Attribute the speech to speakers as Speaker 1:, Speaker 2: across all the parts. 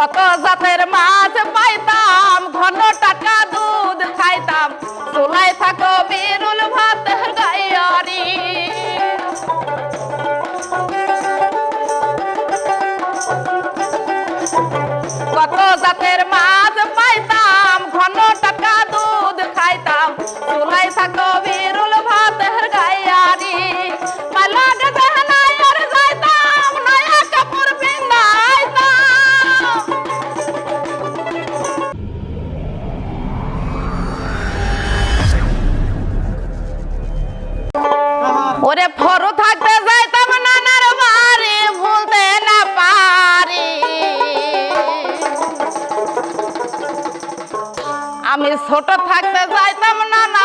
Speaker 1: কত জাতের মাছ পাইতাম ঘনট আমি ছোট থাকতে যাইতাম না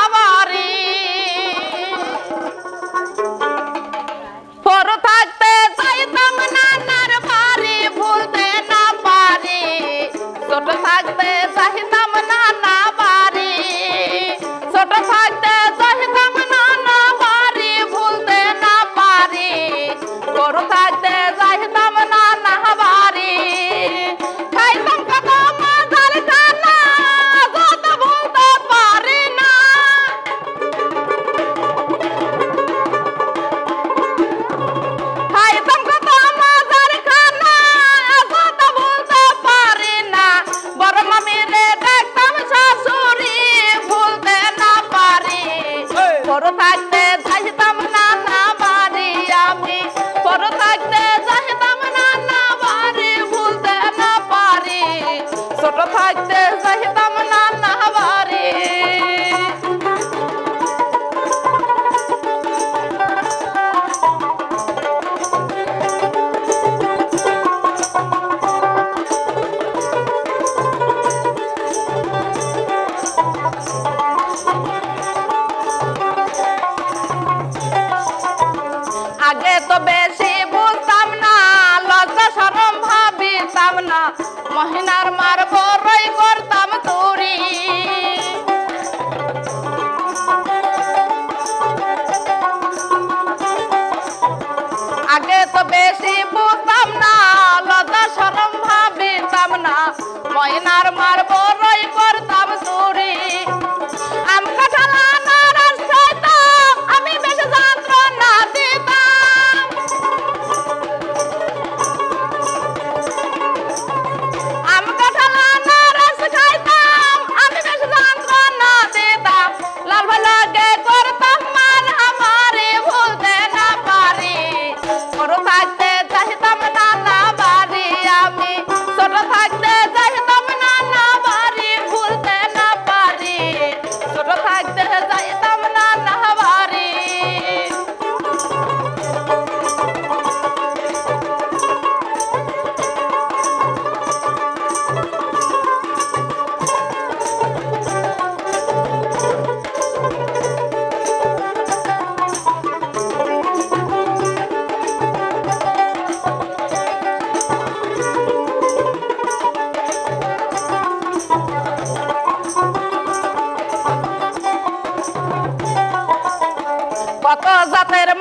Speaker 1: আগে তো বেশি বুঝতাম না লজ্জা সরম ভাবিতাম না। মহিনার মার বড়ই করতাম তুরি Lazata era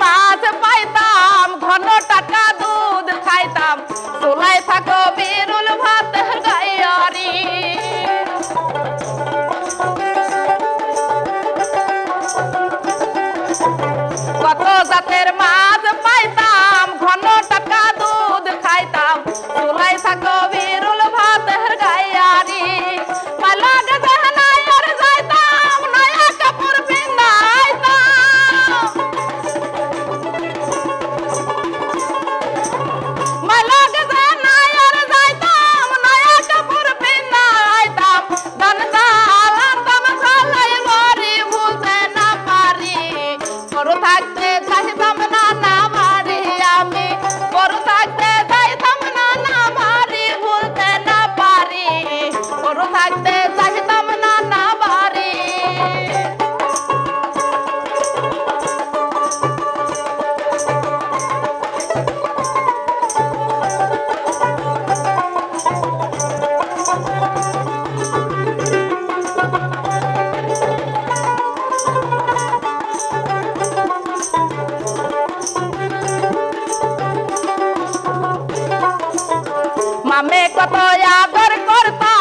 Speaker 1: মামে কত আদর করতা,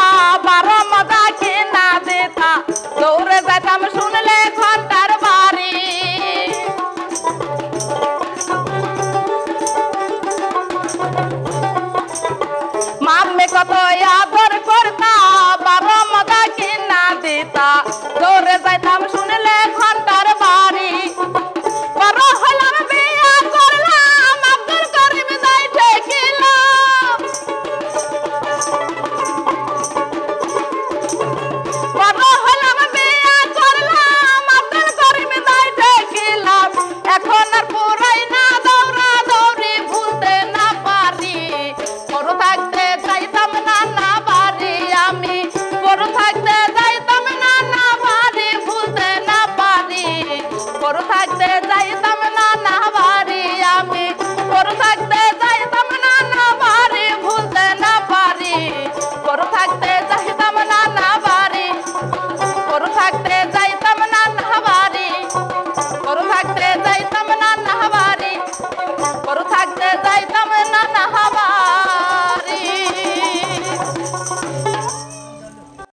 Speaker 1: বারো মজা কিনা দিতা। দৌড়ে যাইতাম শুনলে ঘণ্টার বাড়ি। মামে কত আদর করতা, বারো মজা কিনা দিতা। দৌড়ে যাইতাম শুনলে